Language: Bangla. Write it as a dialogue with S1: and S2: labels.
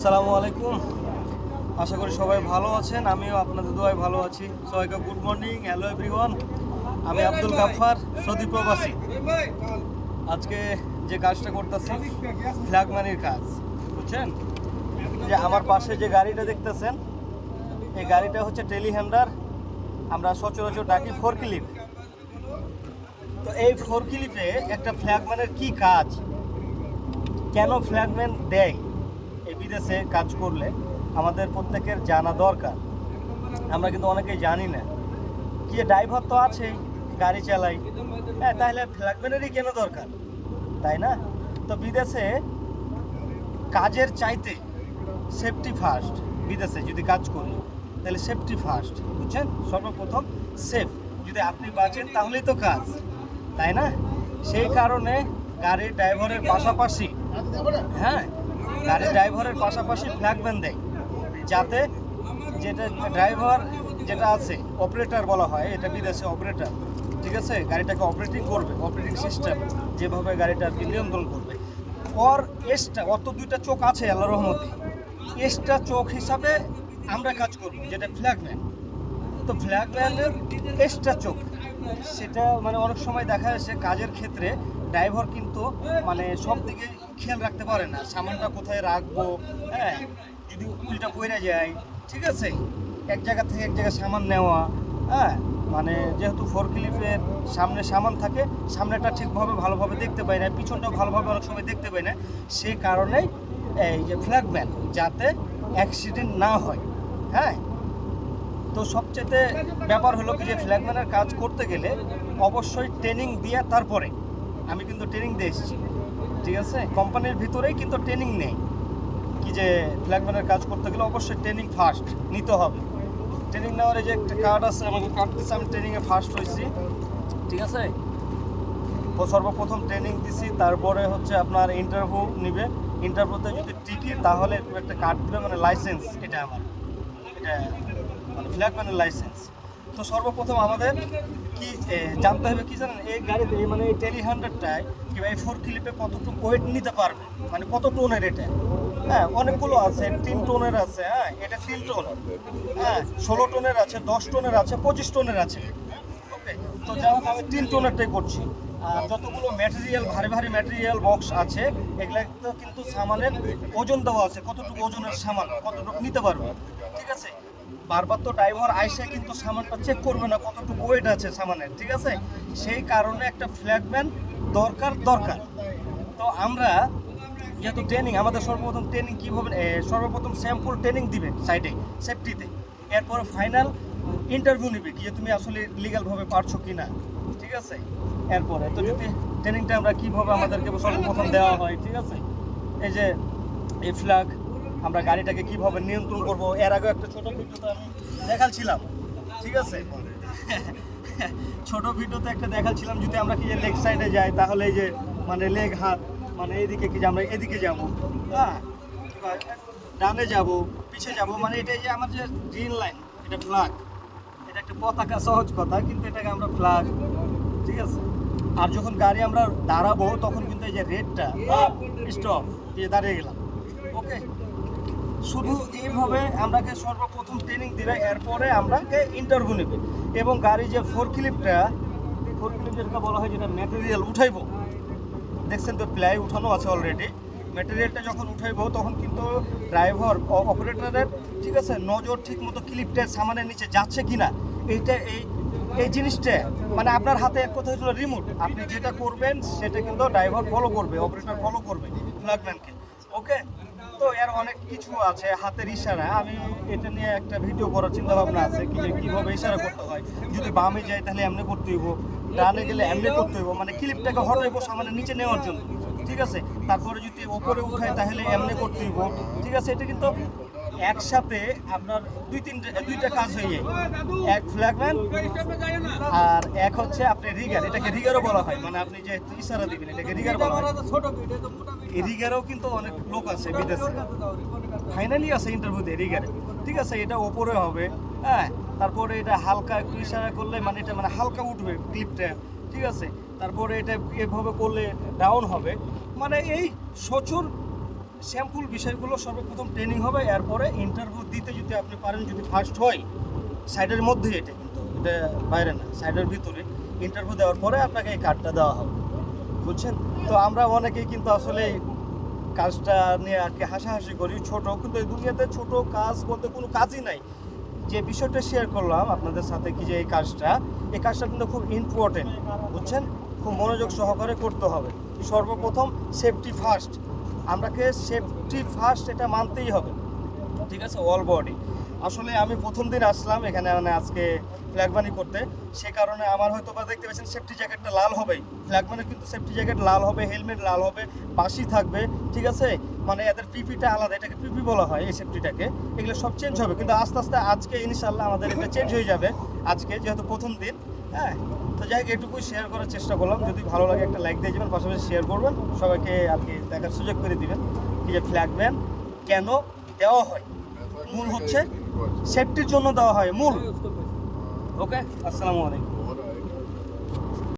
S1: আসসালামু আলাইকুম। আশা করি সবাই ভালো আছেন, আমিও আপনাদের দোয়ায় ভালো আছি। সবাইকে গুড মর্নিং হ্যালো এভরিওয়ান আমি আব্দুল গাফার সৌদি প্রবাসী। আজকে যে কাজটা করতেছি ফ্ল্যাগমানির কাজ, বুঝছেন? যে আমার পাশে যে গাড়িটা দেখতেছেন, এই গাড়িটা হচ্ছে টেলিহ্যান্ডার আমরা সচরাচর ডাকি ফোর ক্লিপ তো এই ফোর ক্লিপে একটা ফ্ল্যাগম্যানের কি কাজ? কেন ফ্ল্যাগম্যান দেয়? বিদেশে কাজ করলে আমাদের প্রত্যেকের জানা দরকার। আমরা কিন্তু অনেকেই জানি না। কি ড্রাইভার তো আছেই, গাড়ি চালাই। হ্যাঁ তাহলে ফ্ল্যাগম্যানেরই কেন দরকার? তাই না? তো বিদেশে কাজের চাইতে সেফটি ফার্স্ট বিদেশে যদি কাজ করি, তাহলে সেফটি ফার্স্ট বুঝছেন? সর্বপ্রথম সেফ যদি আপনি বাঁচেন, তাহলেই তো কাজ। তাই না? সেই কারণে গাড়ির ড্রাইভারের পাশাপাশি হ্যাঁ গাড়ির ড্রাইভারের পাশাপাশি ফ্ল্যাগম্যান দেয় যাতে যেটা ড্রাইভার যেটা আছে অপারেটর বলা হয়, এটা বিদেশে অপারেটর ঠিক আছে? গাড়িটাকে অপারেটিং করবে অপারেটিং সিস্টেম যেভাবে গাড়িটা আর কি নিয়ন্ত্রণ করবে। ওর এসটা, অত দুইটা চোখ আছে আল্লাহ রহমতে, এসটা চোখ হিসাবে আমরা কাজ করব, যেটা ফ্ল্যাগম্যান তো ফ্ল্যাগম্যানের এক্সট্রা চোখ, সেটা মানে অনেক সময় দেখা যাচ্ছে কাজের ক্ষেত্রে ড্রাইভার কিন্তু মানে সব দিকে খেয়াল রাখতে পারে না। সামানটা কোথায় রাখব হ্যাঁ? যদি উল্টা পড়ে যায়, ঠিক আছে? এক জায়গা থেকে এক জায়গায় সামান নেওয়া হ্যাঁ? মানে যেহেতু ফোর ক্লিপের সামনে সামান থাকে, সামনেটা ঠিকভাবে ভালোভাবে দেখতে পাই না, পিছনটাও ভালোভাবে অনেক সময় দেখতে পাই না। সেই কারণেই এই যে ফ্ল্যাগম্যান যাতে অ্যাক্সিডেন্ট না হয় হ্যাঁ? তো সবচেয়ে ব্যাপার হলো কি যে ফ্ল্যাগম্যানের কাজ করতে গেলে অবশ্যই ট্রেনিং দিয়ে তারপরে আমি কিন্তু ট্রেনিং দিয়ে এসেছি, ঠিক আছে? কোম্পানির ভিতরেই কিন্তু ট্রেনিং নেই। কি যে ফ্ল্যাগম্যানের কাজ করতে গেলে অবশ্যই ট্রেনিং ফার্স্ট নিতে হবে। ট্রেনিং নেওয়ার যে একটা কার্ড আছে আমাকে কার্ড দিচ্ছে আমি ট্রেনিংয়ে ফার্স্ট হয়েছি, ঠিক আছে? তো সর্বপ্রথম ট্রেনিং দিছি, তারপরে হচ্ছে আপনার ইন্টারভিউ নিবে। ইন্টারভিউতে যদি টিকি, তাহলে একটা কার্ড দিবে মানে লাইসেন্স এটা আমার। এটা মানে ফ্ল্যাগম্যানের লাইসেন্স তো সর্বপ্রথম আমাদের কি জানতে হবে কি জানেন, এই গাড়িতে মানে এই টেলি হান্ড্রেডটায় কিংবা এই ফোর ক্লিপে কতটুকু ওয়েট নিতে পারবে? মানে কত টোনের এটা? হ্যাঁ অনেকগুলো আছে, তিন টোনের আছে হ্যাঁ এটা তিন টোন হ্যাঁ ষোলো টোনের আছে, দশ টোনের আছে, পঁচিশ টোনের আছে। ওকে তো যাই হোক, আমি তিন টোনেরটাই করছি। আর যতগুলো ম্যাটেরিয়াল ভারী ভারী ম্যাটেরিয়াল বক্স আছে এগুলা কিন্তু সামানের ওজন দেওয়া আছে, কতটুকু ওজনের সামান, কতটুকু নিতে পারবে। ঠিক আছে? বারবার তো ড্রাইভার আইসে কিন্তু সামানটা চেক করবে না কতটুকু ওয়েট আছে সামানের, ঠিক আছে? সেই কারণে একটা ফ্ল্যাগম্যান দরকার দরকার। তো আমরা যেহেতু ট্রেনিং আমাদের সর্বপ্রথম ট্রেনিং কীভাবে সর্বপ্রথম স্যাম্পল ট্রেনিং দিবে সাইডে সেফটিতে এরপর ফাইনাল ইন্টারভিউ নিবে কি যে তুমি আসলে লিগালভাবে পারছ কি না ঠিক আছে? এরপরে তো যদি ট্রেনিংটা আমরা কীভাবে আমাদেরকে সর্বপ্রথম দেওয়া হয়, ঠিক আছে? এই যে, এই ফ্ল্যাগ আমরা গাড়িটাকে কীভাবে নিয়ন্ত্রণ করব? এর আগে একটা ছোট ভিডিওতে আমি দেখাচ্ছিলাম ঠিক আছে? ছোট ভিডিওতে একটা দেখাচ্ছিলাম যদি আমরা কি যে লেগ সাইডে যাই, তাহলে এই যে মানে লেগ হাত মানে এইদিকে কি আমরা এদিকে যাব? হ্যাঁ? ডানে যাব, পিছে যাব মানে এটা এই যে আমার যে গ্রিন লাইন এটা ফ্ল্যাগ এটা একটা পতাকা, সহজ কথা, কিন্তু এটাকে আমরা ফ্ল্যাগ ঠিক আছে? আর যখন গাড়ি আমরা দাঁড়াবো, তখন কিন্তু এই যে রেডটা স্টপ দিয়ে দাঁড়িয়ে গেলাম। ওকে শুধু এইভাবে আমরাকে সর্বপ্রথম ট্রেনিং দিবে, এরপরে আমরাকে ইন্টারভিউ নেবে। এবং গাড়ি যে ফোর ক্লিপটা ফোর ক্লিপ যেটা বলা হয় যেটা ম্যাটেরিয়াল উঠাইবো। দেখছেন তো, প্লাই উঠানো আছে অলরেডি ম্যাটেরিয়ালটা যখন উঠাইবো, তখন কিন্তু ড্রাইভার অপারেটরের ঠিক আছে, নজর ঠিক মতো ক্লিপটা সামানের নিচে যাচ্ছে কিনা, এইটা এই এই জিনিসটা মানে আপনার হাতে এক কথা হচ্ছিল রিমোট আপনি যেটা করবেন, সেটা কিন্তু ড্রাইভার ফলো করবে অপারেটর ফলো করবে ফ্ল্যাগম্যানকে ওকে? তো এর অনেক কিছু আছে হাতের ইশারা। আমি এটা নিয়ে একটা ভিডিও করার চিন্তা ভাবনা আছে কি যে কীভাবে ইশারা করতে হয়। যদি বামে যাই তাহলে এমনি করতে হইব, ডানে গেলে এমনি করতে হইব। মানে ক্লিপটাকে হটাইব সামনে নিচে নেওয়ার জন্য। ঠিক আছে? তারপরে যদি ওপরে উঠায় তাহলে এমনি করতে হইব। ঠিক আছে? এটা কিন্তু একসাথে আপনার দুই তিনটে, দুইটা কাজ হয়ে এক ফ্ল্যাগম্যান আর এক হচ্ছে আপনি রিগার এটাকে রিগারও বলা হয়। মানে আপনি যে ইশারা দিবেন, এটাকে রিগার বলা হয়। রিগারেও কিন্তু অনেক লোক আছে বিদেশে। ফাইনালি আছে ইন্টারভিউতে রিগারে ঠিক আছে, এটা ওপরে হবে। হ্যাঁ তারপরে এটা হালকা একটু ইশারা করলে মানে এটা মানে হালকা উঠবে ক্লিপটা ঠিক আছে, তারপরে এটা এভাবে করলে ডাউন হবে। মানে এই সচুর স্যাম্পল বিষয়গুলো সর্বপ্রথম ট্রেনিং হবে, এরপরে ইন্টারভিউ দিতে যদি আপনি পারেন, যদি ফার্স্ট হয় সাইডের মধ্যে এটা কিন্তু, এটা বাইরে না সাইডের ভিতরে ইন্টারভিউ দেওয়ার পরে আপনাকে এই কার্ডটা দেওয়া হবে, বুঝছেন? তো আমরা অনেকেই কিন্তু আসলে কাজটা নিয়ে আর কি হাসাহাসি করি, ছোট, কিন্তু এই দুনিয়াতে ছোট কাজ বলতে কোনো কাজই নাই। যে বিষয়টা শেয়ার করলাম আপনাদের সাথে কি যে এই কাজটা এই কাজটা কিন্তু খুব ইম্পর্টেন্ট বুঝছেন? খুব মনোযোগ সহকারে করতে হবে। সর্বপ্রথম সেফটি ফার্স্ট আমরাকে সেফটি ফার্স্ট এটা মানতেই হবে। ঠিক আছে? অল বডি আসলে আমি প্রথম দিন আসলাম এখানে মানে আজকে ফ্ল্যাগ বানি করতে। সে কারণে আমার হয়তো বা দেখতে পাচ্ছেন সেফটি জ্যাকেটটা লাল হবেই। ফ্ল্যাগ মানে কিন্তু সেফটি জ্যাকেট লাল হবে হেলমেট লাল হবে বাসি থাকবে, ঠিক আছে? মানে এদের পিপিটা আলাদা, এটাকে পিপি বলা হয় এই সেফটিটাকে এগুলো সব চেঞ্জ হবে। কিন্তু আস্তে আস্তে আজকে ইনশাল্লাহ আমাদের এটা চেঞ্জ হয়ে যাবে। আজকে যেহেতু প্রথম দিন হ্যাঁ? তো যাই হোক এটুকুই শেয়ার করার চেষ্টা করলাম। যদি ভালো লাগে একটা লাইক দিয়ে যাবেন পাশাপাশি শেয়ার করবেন সবাইকে আর কি দেখার সুযোগ করে দিবেন। কি যে ফ্ল্যাগ ব্যান কেন দেওয়া হয়? মূল হচ্ছে সেফটির জন্য দেওয়া হয় মূল। ওকে আসসালামু আলাইকুম।